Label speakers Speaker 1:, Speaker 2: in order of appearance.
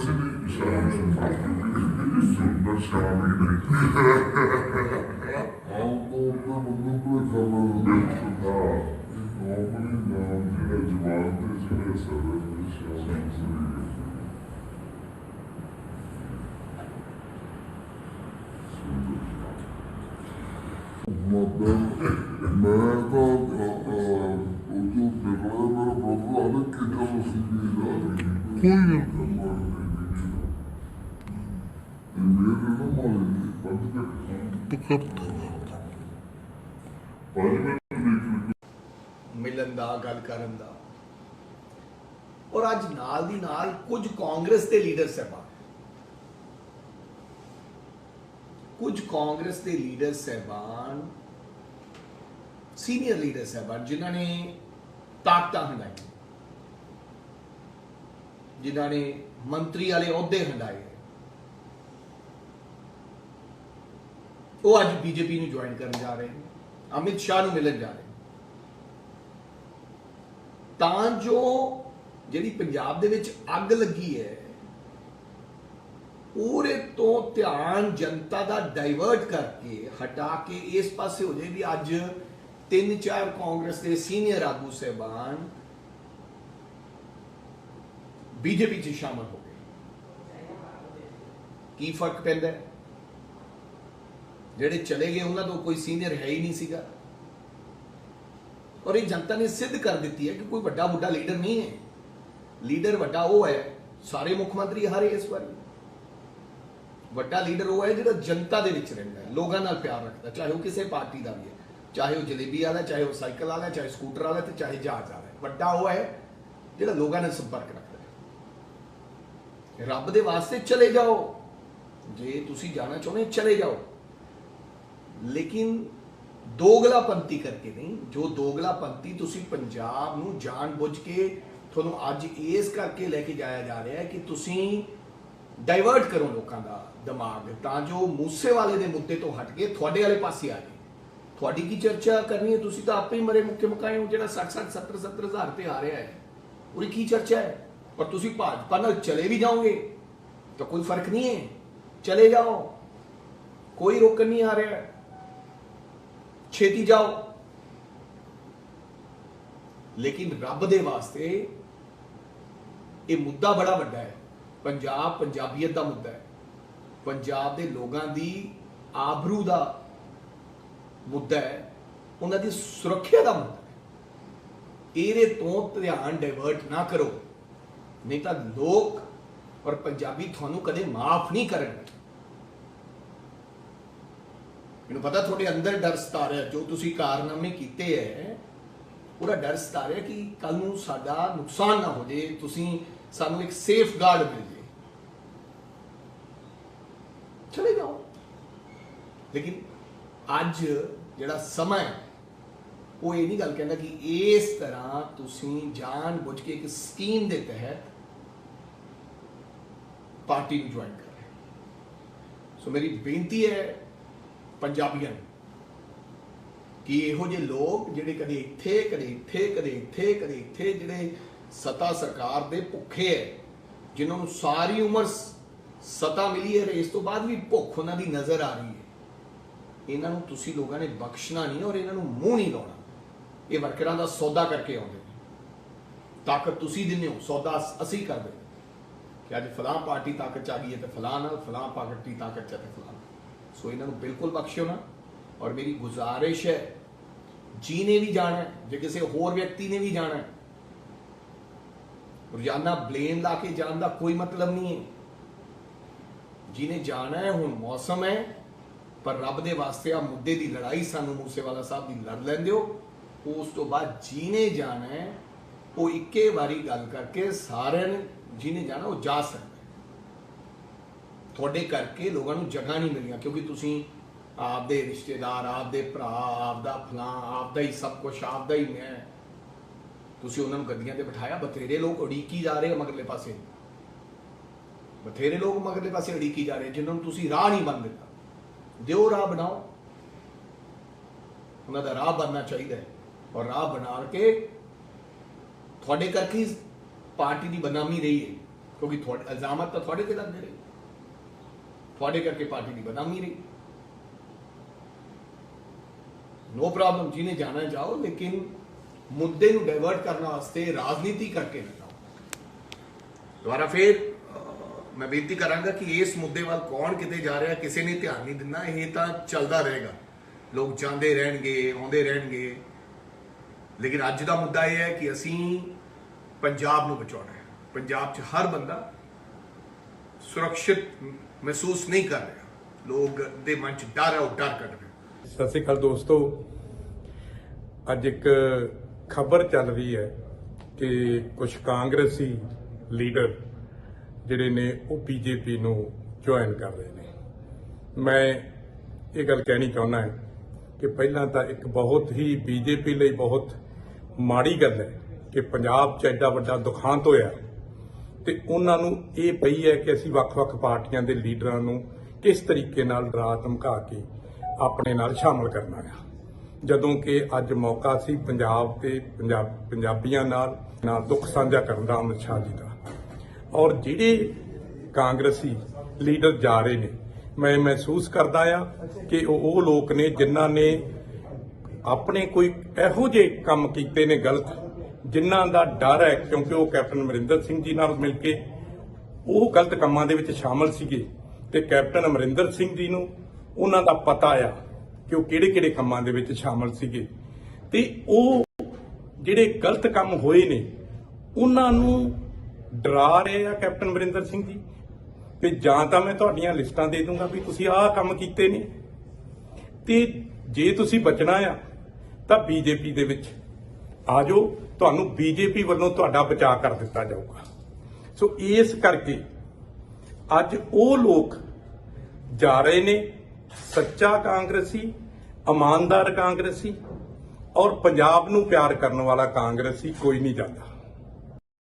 Speaker 1: ਵੈਸੇ ਵੀ ਸ਼ਾਮ ਸੁੰਦਰ ਸ਼ਾਮ ਹੀ ਨਹੀਂ ਆਮ ਤੌਰ ਤੇ ਮੈਨੂੰ ਕੋਈ ਖਬਰ ਨਹੀਂ ਸੁਣਦਾ ਨੋਰਮਲੀ ਨਾਮ ਜਿਹੜਾ ਜਵਾਨ ਤੇ ਜਿਹੜੇ ਸਰਵਰ ਦੇ ਸ਼ਾਮ ਸੁਣੀ ਮਤਲਬ ਮੈਂ ਤਾਂ ਉਹ ਜੋ ਨਿਕਲਿਆ ਮੇਰਾ ਬ੍ਰਦਰ ਆਲੇ ਕਿ ਜਦੋਂ ਸੀ ਵੀ ਦਾ ਕੋਈ ਨਹੀਂ ਮੇਰੇ ਨਾਲ ਮਾਰੇ ਬੰਦ ਕਰ ਪੰਜ ਮਿੰਟ ਦੇਖ
Speaker 2: ਮਿਲਣ ਦਾ, ਗੱਲ ਕਰਨ ਦਾ। ਔਰ ਅੱਜ ਨਾਲ ਦੀ ਨਾਲ ਕੁਝ ਕਾਂਗਰਸ ਦੇ ਲੀਡਰ ਸਹਿਬਾਨ ਕੁਝ ਕਾਂਗਰਸ ਦੇ ਲੀਡਰ ਸਹਿਬਾਨ ਸੀਨੀਅਰ ਲੀਡਰ ਸਹਿਬਾਨ, ਜਿਨ੍ਹਾਂ ਨੇ ਤਾਕਤਾਂ ਹੰਡਾਈ ਜਿਨ੍ਹਾਂ ਨੇ ਮੰਤਰੀ ਵਾਲੇ ਅਹੁਦੇ ਹੰਡਾਏ ਉਹ ਅੱਜ ਬੀਜੇਪੀ ਨੂੰ ਜੁਆਇਨ ਕਰਨ ਜਾ ਰਹੇ ਨੇ। ਅਮਿਤ ਸ਼ਾਹ ਨੂੰ ਮਿਲਣ ਜਾ ਰਹੇ ਨੇ। ਤਾਂ ਜੋ ਜਿਹੜੀ ਪੰਜਾਬ ਦੇ ਵਿੱਚ ਅੱਗ ਲੱਗੀ ਹੈ ਉਹਦੇ ਤੋਂ ਧਿਆਨ ਜਨਤਾ ਦਾ ਡਾਈਵਰਟ ਕਰਕੇ ਹਟਾ ਕੇ ਇਸ ਪਾਸੇ ਹੋ ਜਾਏ ਵੀ ਅੱਜ ਤਿੰਨ ਚਾਰ ਕਾਂਗਰਸ ਦੇ ਸੀਨੀਅਰ ਆਗੂ ਸਹਿਬਾਨ ਬੀਜੇਪੀ 'ਚ ਸ਼ਾਮਲ ਹੋ ਗਏ। ਕੀ ਫ਼ਰਕ ਪੈਂਦਾ ਹੈ? ਜਿਹੜੇ ਚਲੇ ਗਏ, ਉਹਨਾਂ ਤੋਂ ਕੋਈ ਸੀਨੀਅਰ ਹੈ ਹੀ ਨਹੀਂ ਸੀਗਾ। ਔਰ ਇਹ ਜਨਤਾ ਨੇ ਸਿੱਧ ਕਰ ਦਿੱਤੀ ਹੈ ਕਿ ਕੋਈ ਵੱਡਾ ਵੱਡਾ ਲੀਡਰ ਨਹੀਂ ਹੈ। ਲੀਡਰ ਵੱਡਾ ਉਹ ਹੈ, ਸਾਰੇ ਮੁੱਖ ਮੰਤਰੀ ਹਾਰੇ ਇਸ ਵਾਰੀ। ਵੱਡਾ ਲੀਡਰ ਉਹ ਹੈ ਜਿਹੜਾ ਜਨਤਾ ਦੇ ਵਿੱਚ ਰਹਿੰਦਾ ਹੈ, ਲੋਕਾਂ ਨਾਲ ਪਿਆਰ ਰੱਖਦਾ ਚਾਹੇ ਉਹ ਕਿਸੇ ਪਾਰਟੀ ਦਾ ਵੀ ਹੈ, ਚਾਹੇ ਉਹ ਜਲੇਬੀ ਵਾਲਾ, ਚਾਹੇ ਉਹ ਸਾਈਕਲ ਵਾਲਾ, ਚਾਹੇ ਸਕੂਟਰ ਵਾਲਾ ਤੇ ਚਾਹੇ ਜਹਾਜ਼ ਵਾਲਾ ਵੱਡਾ ਉਹ ਹੈ ਜਿਹੜਾ ਲੋਕਾਂ ਨਾਲ ਸੰਪਰਕ ਰੱਖਦਾ ਹੈ। ਰੱਬ ਦੇ ਵਾਸਤੇ ਚਲੇ ਜਾਓ। ਜੇ ਤੁਸੀਂ ਜਾਣਾ ਚਾਹੁੰਦੇ ਚਲੇ ਜਾਓ। ਲੇਕਿਨ ਦੋਗਲਾਪੰਤੀ ਕਰਕੇ ਨਹੀਂ, ਜੋ ਦੋਗਲਾਪੰਤੀ ਤੁਸੀਂ ਪੰਜਾਬ ਨੂੰ ਜਾਣਬੁੱਝ ਕੇ ਤੁਹਾਨੂੰ ਅੱਜ ਇਸ ਕਰਕੇ ਲੈ ਕੇ ਜਾਇਆ ਜਾ ਰਿਹਾ ਹੈ ਕਿ ਤੁਸੀਂ ਡਾਈਵਰਟ ਕਰੋ ਲੋਕਾਂ ਦਾ ਦਿਮਾਗ, ਤਾਂ ਜੋ ਮੂਸੇ ਵਾਲੇ ਦੇ ਮੁੱਦੇ ਤੋਂ ਹਟ ਕੇ ਤੁਹਾਡੇ ਵਾਲੇ ਪਾਸੇ ਆ ਜਾਏ। ਤੁਹਾਡੀ ਕੀ ਚਰਚਾ ਕਰਨੀ ਹੈ? ਤੁਸੀਂ ਤਾਂ ਆਪੇ ਹੀ ਮਰੇ ਮੁੱਕੇ ਮੁਕਾਏ ਹੋ, ਜਿਹੜਾ 60 60 70 70 ਹਜ਼ਾਰ 'ਤੇ ਆ ਰਿਹਾ ਹੈ। ਉਹਦੀ ਕੀ ਚਰਚਾ ਹੈ? ਪਰ ਤੁਸੀਂ ਭਾਜਪਾ ਨਾਲ ਚਲੇ ਵੀ ਜਾਓਗੇ, ਤਾਂ ਕੋਈ ਫ਼ਰਕ ਨਹੀਂ ਹੈ। ਚਲੇ ਜਾਓ। ਕੋਈ ਰੋਕਣ ਨਹੀਂ ਆ ਰਿਹਾ। ਛੇਤੀ ਜਾਓ। ਲੇਕਿਨ ਰੱਬ ਦੇ ਵਾਸਤੇ ਇਹ ਮੁੱਦਾ ਬੜਾ ਵੱਡਾ ਹੈ। ਪੰਜਾਬ ਪੰਜਾਬੀਅਤ ਦਾ ਮੁੱਦਾ ਹੈ। ਪੰਜਾਬ ਦੇ ਲੋਕਾਂ ਦੀ ਆਬਰੂ ਦਾ ਮੁੱਦਾ ਹੈ। ਉਹਨਾਂ ਦੀ ਸੁਰੱਖਿਆ ਦਾ ਮੁੱਦਾ ਹੈ। ਇਹਦੇ ਤੋਂ ਧਿਆਨ ਡਾਇਵਰਟ ਨਾ ਕਰੋ। ਨਹੀਂ ਤਾਂ ਲੋਕ ਔਰ ਪੰਜਾਬੀ ਤੁਹਾਨੂੰ ਕਦੇ ਮਾਫ ਨਹੀਂ ਕਰਨਗੇ। ਮੈਨੂੰ ਪਤਾ ਤੁਹਾਡੇ ਅੰਦਰ ਡਰ ਸਤਾ ਰਿਹਾ ਜੋ ਤੁਸੀਂ ਕਾਰਨਾਮੇ ਕੀਤੇ ਹੈ ਉਹਦਾ ਡਰ ਸਤਾ ਰਿਹਾ ਕਿ ਕੱਲ ਨੂੰ ਸਾਡਾ ਨੁਕਸਾਨ ਨਾ ਹੋ ਜੇ, ਤੁਸੀਂ ਸਾਨੂੰ ਇੱਕ ਸੇਫ ਗਾਰਡ ਮਿਲ ਜੇ। ਚਲੇ ਜਾਓ। ਲੇਕਿਨ ਅੱਜ ਜਿਹੜਾ ਸਮਾਂ ਹੈ ਉਹ ਇਹ ਨਹੀਂ ਗੱਲ ਕਹਿੰਦਾ ਕਿ ਇਸ ਤਰ੍ਹਾਂ ਤੁਸੀਂ ਜਾਣ ਬੁੱਝ ਕੇ ਇੱਕ ਸਕੀਮ ਦੇ ਤਹਿਤ ਪਾਰਟੀ ਨੂੰ ਜੁਆਇਨ ਕਰ ਰਹੇ ਸੋ ਮੇਰੀ ਬੇਨਤੀ ਹੈ ਪੰਜਾਬੀਆਂ ਨੂੰ। ਕਿ ਇਹੋ ਜਿਹੇ ਲੋਕ ਜਿਹੜੇ ਕਦੇ ਇੱਥੇ ਕਦੇ ਇੱਥੇ ਕਦੇ ਇੱਥੇ ਕਦੇ ਇੱਥੇ ਜਿਹੜੇ ਸਤਾ ਸਰਕਾਰ ਦੇ ਭੁੱਖੇ ਹੈ ਜਿਨ੍ਹਾਂ ਨੂੰ ਸਾਰੀ ਉਮਰ ਸਤਾ ਮਿਲੀ ਹੈ ਇਸ ਤੋਂ ਬਾਅਦ ਵੀ ਭੁੱਖ ਉਹਨਾਂ ਦੀ ਨਜ਼ਰ ਆ ਰਹੀ ਹੈ ਇਹਨਾਂ ਨੂੰ ਤੁਸੀਂ ਲੋਕਾਂ ਨੇ ਬਖਸ਼ਣਾ ਨਹੀਂ ਔਰ ਇਹਨਾਂ ਨੂੰ ਮੂੰਹ ਨਹੀਂ ਲਾਉਣਾ। ਇਹ ਵਰਕਰਾਂ ਦਾ ਸੌਦਾ ਕਰਕੇ ਆਉਂਦੇ ਨੇ। ਤਾਕਤ ਤੁਸੀਂ ਦਿੰਦੇ ਹੋ, ਸੌਦਾ ਅਸੀਂ ਕਰਦੇ ਕਿ ਅੱਜ ਫਲਾਂ ਪਾਰਟੀ ਤਾਕਤ ਚ ਆ ਗਈ ਹੈ ਤੇ ਫਲਾਂ ਨਾਲ ਫਲਾਂ ਪਾਰਟੀ ਤਾਕਤ ਚ ਤੇ ਫਲਾਂ ਨਾਲ। ਸੋ ਇਹਨਾਂ ਨੂੰ ਬਿਲਕੁਲ ਬਖਸ਼ਿਓ ਨਾ। ਔਰ ਮੇਰੀ ਗੁਜ਼ਾਰਿਸ਼ ਹੈ ਜੀ ਨੇ ਵੀ ਜਾਣਾ ਜੇ ਕਿਸੇ ਹੋਰ ਵਿਅਕਤੀ ਨੇ ਵੀ ਜਾਣਾ ਰੋਜ਼ਾਨਾ ਬਲੇਮ ਲਾ ਕੇ ਜਾਣ ਦਾ ਕੋਈ ਮਤਲਬ ਨਹੀਂ ਹੈ। ਜਿਹਨੇ ਜਾਣਾ ਹੈ, ਹੁਣ ਮੌਸਮ ਹੈ, ਪਰ ਰੱਬ ਦੇ ਵਾਸਤੇ ਆ ਮੁੱਦੇ ਦੀ ਲੜਾਈ ਸਾਨੂੰ ਮੂਸੇਵਾਲਾ ਸਾਹਿਬ ਦੀ ਲੜ ਲੈਂਦੇ ਹੋ। ਉਸ ਤੋਂ ਬਾਅਦ ਜਿਹਨੇ ਜਾਣਾ ਹੈ, ਉਹ ਇੱਕੇ ਵਾਰੀ ਗੱਲ ਕਰਕੇ ਸਾਰਿਆਂ ਨੇ ਜਿਹਨੇ ਜਾਣਾ ਉਹ ਜਾ ਸਕਦਾ ਤੁਹਾਡੇ ਕਰਕੇ ਲੋਕਾਂ ਨੂੰ ਜਗ੍ਹਾ ਨਹੀਂ ਮਿਲੀਆਂ, ਕਿਉਂਕਿ ਤੁਸੀਂ ਆਪਦੇ ਰਿਸ਼ਤੇਦਾਰ, ਆਪਦੇ ਭਰਾ, ਆਪਦਾ ਫਲਾਂ ਆਪਦਾ ਹੀ ਸਭ ਕੁਝ ਆਪਦਾ ਹੀ ਮੈਂ। ਤੁਸੀਂ ਉਹਨਾਂ ਨੂੰ ਗੱਦੀਆਂ ਤੇ ਬਿਠਾਇਆ, ਬਥੇਰੇ ਲੋਕ ਉਡੀਕੀ ਜਾ ਰਹੇ ਮਗਰਲੇ ਪਾਸੇ। ਬਥੇਰੇ ਲੋਕ ਮਗਰਲੇ ਪਾਸੇ ਉਡੀਕੀ ਜਾ ਰਹੇ, ਜਿਨ੍ਹਾਂ ਨੂੰ ਤੁਸੀਂ ਰਾਹ ਨਹੀਂ ਬੰਦ ਦਿੱਤਾ। ਦਿਓ ਰਾਹ ਬਣਾਓ। ਉਹਨਾਂ ਦਾ ਰਾਹ ਬਣਨਾ ਚਾਹੀਦਾ ਹੈ। ਔਰ ਰਾਹ ਬਣਾ ਕੇ ਤੁਹਾਡੇ ਕਰਕੇ ਪਾਰਟੀ ਦੀ ਬਦਨਾਮੀ ਰਹੀ ਹੈ। ਕਿਉਂਕਿ ਤੁਹਾਡੇ, ਇਲਜ਼ਾਮਤ ਤਾਂ ਤੁਹਾਡੇ ਤੇ ਲੱਗਦੇ ਰਹੇ। ਤੁਹਾਡੇ ਕਰਕੇ ਪਾਰਟੀ ਦੀ ਬਦਨਾਮੀ ਰਹੀ। ਨੋ ਪ੍ਰੋਬਲਮ ਜਿਹਨੇ ਜਾਣਾ ਜਾਓ, ਲੇਕਿਨ ਮੁੱਦੇ ਨੂੰ ਡਾਇਵਰਟ ਕਰਨ ਵਾਸਤੇ ਰਾਜਨੀਤੀ ਕਰਕੇ ਨਾ ਦੁਬਾਰਾ ਫੇਰ ਮੈਂ ਬੇਨਤੀ ਕਰਾਂਗਾ ਕਿ ਇਸ ਮੁੱਦੇ ਵੱਲ ਕੌਣ ਕਿਤੇ ਜਾ ਰਿਹਾ, ਕਿਸੇ ਨੇ ਧਿਆਨ ਨਹੀਂ ਦਿੰਦਾ, ਇਹ ਤਾਂ ਚੱਲਦਾ ਰਹੇਗਾ। ਲੋਕ ਜਾਂਦੇ ਰਹਿਣਗੇ, ਆਉਂਦੇ ਰਹਿਣਗੇ। ਲੇਕਿਨ ਅੱਜ ਦਾ ਮੁੱਦਾ ਇਹ ਹੈ ਕਿ ਅਸੀਂ ਪੰਜਾਬ ਨੂੰ ਬਚਾਉਣਾ ਹੈ। ਪੰਜਾਬ 'ਚ ਹਰ ਬੰਦਾ ਸੁਰੱਖਿਅਤ ਮਹਿਸੂਸ ਨਹੀਂ ਕਰ ਰਿਹਾ। ਲੋਕ ਦੇ ਮਨ 'ਚ ਡਰ ਹੈ, ਉਹ ਡਰ ਕੱਢ ਰਿਹਾ।
Speaker 3: ਸਤਿ ਸ਼੍ਰੀ ਅਕਾਲ ਦੋਸਤੋ। ਅੱਜ ਇੱਕ ਖਬਰ ਚੱਲ ਰਹੀ ਹੈ ਕਿ ਕੁਝ ਕਾਂਗਰਸੀ ਲੀਡਰ ਜਿਹੜੇ ਨੇ, ਉਹ ਬੀਜੇਪੀ ਨੂੰ ਜੁਆਇਨ ਕਰ ਰਹੇ ਨੇ। ਮੈਂ ਇਹ ਗੱਲ ਕਹਿਣੀ ਚਾਹੁੰਦਾ ਹਾਂ ਕਿ ਪਹਿਲਾਂ ਤਾਂ ਇੱਕ ਬਹੁਤ ਹੀ ਬੀਜੇਪੀ ਲਈ ਬਹੁਤ ਮਾੜੀ ਗੱਲ ਹੈ ਕਿ ਪੰਜਾਬ 'ਚ ਐਡਾ ਵੱਡਾ ਦੁਖਾਂਤ ਹੋਇਆ। ਤੇ ਉਹਨਾਂ ਨੂੰ ਇਹ ਪਈ ਹੈ ਕਿ ਅਸੀਂ ਵੱਖ-ਵੱਖ ਪਾਰਟੀਆਂ ਦੇ ਲੀਡਰਾਂ ਨੂੰ ਕਿਸ ਤਰੀਕੇ ਨਾਲ ਡਰਾ ਧਮਕਾ ਕੇ ਆਪਣੇ ਨਾਲ ਸ਼ਾਮਲ ਕਰਨਾ ਹੈ। ਜਦੋਂ ਕਿ ਅੱਜ ਮੌਕਾ ਸੀ ਪੰਜਾਬ ਤੇ ਪੰਜਾਬ, ਪੰਜਾਬੀਆਂ ਨਾਲ ਨਾਲ ਦੁੱਖ ਸਾਂਝਾ ਕਰਨ ਦਾ ਅਮਿਤ ਸ਼ਾਹ ਜੀ ਦਾ। ਔਰ ਜਿਹੜੇ ਕਾਂਗਰਸੀ ਲੀਡਰ ਜਾ ਰਹੇ ਨੇ, ਮੈਂ ਮਹਿਸੂਸ ਕਰਦਾ ਆ ਕਿ ਉਹ ਉਹ ਲੋਕ ਨੇ ਜਿਨ੍ਹਾਂ ਨੇ ਆਪਣੇ ਕੋਈ ਇਹੋ ਜਿਹੇ ਕੰਮ ਕੀਤੇ ਨੇ ਗਲਤ ਜਿਨ੍ਹਾਂ ਦਾ ਡਰ ਹੈ, ਕਿਉਂਕਿ ਉਹ ਕੈਪਟਨ ਅਮਰਿੰਦਰ ਸਿੰਘ ਜੀ ਨਾਲ ਮਿਲ ਕੇ ਉਹ ਗਲਤ ਕੰਮਾਂ ਦੇ ਵਿੱਚ ਸ਼ਾਮਲ ਸੀਗੇ ਤੇ ਕੈਪਟਨ ਅਮਰਿੰਦਰ ਸਿੰਘ ਜੀ ਨੂੰ ਉਹਨਾਂ ਦਾ ਪਤਾ ਆ ਕਿ ਉਹ ਕਿਹੜੇ-ਕਿਹੜੇ ਕੰਮਾਂ ਦੇ ਵਿੱਚ ਸ਼ਾਮਲ ਸੀਗੇ। ਤੇ ਉਹ ਜਿਹੜੇ ਗਲਤ ਕੰਮ ਹੋਏ ਨੇ, ਉਹਨਾਂ ਨੂੰ ਡਰਾ ਰਹੇ ਆ ਕੈਪਟਨ ਅਮਰਿੰਦਰ ਸਿੰਘ ਜੀ। ਤੇ ਜਾਂ ਤਾਂ ਮੈਂ ਤੁਹਾਡੀਆਂ ਲਿਸਟਾਂ ਦੇ ਦੂੰਗਾ ਵੀ ਤੁਸੀਂ ਆਹ ਕੰਮ ਕੀਤੇ ਨੇ। ਤੇ ਜੇ ਤੁਸੀਂ ਬਚਣਾ ਆ, ਤਾਂ ਬੀਜੇਪੀ ਦੇ ਵਿੱਚ ਆ ਜਾਓ ਤੁਹਾਨੂੰ ਬੀਜੇਪੀ ਵੱਲੋਂ ਤੁਹਾਡਾ ਬਚਾਅ ਕਰ ਦਿੱਤਾ ਜਾਊਗਾ। ਸੋ ਇਸ ਕਰਕੇ ਅੱਜ ਉਹ ਲੋਕ ਜਾ ਰਹੇ ਨੇ, ਸੱਚਾ ਕਾਂਗਰਸੀ, ਇਮਾਨਦਾਰ ਕਾਂਗਰਸੀ ਔਰ ਪੰਜਾਬ ਨੂੰ ਪਿਆਰ ਕਰਨ ਵਾਲਾ ਕਾਂਗਰਸੀ ਕੋਈ ਨਹੀਂ ਜਾਂਦਾ।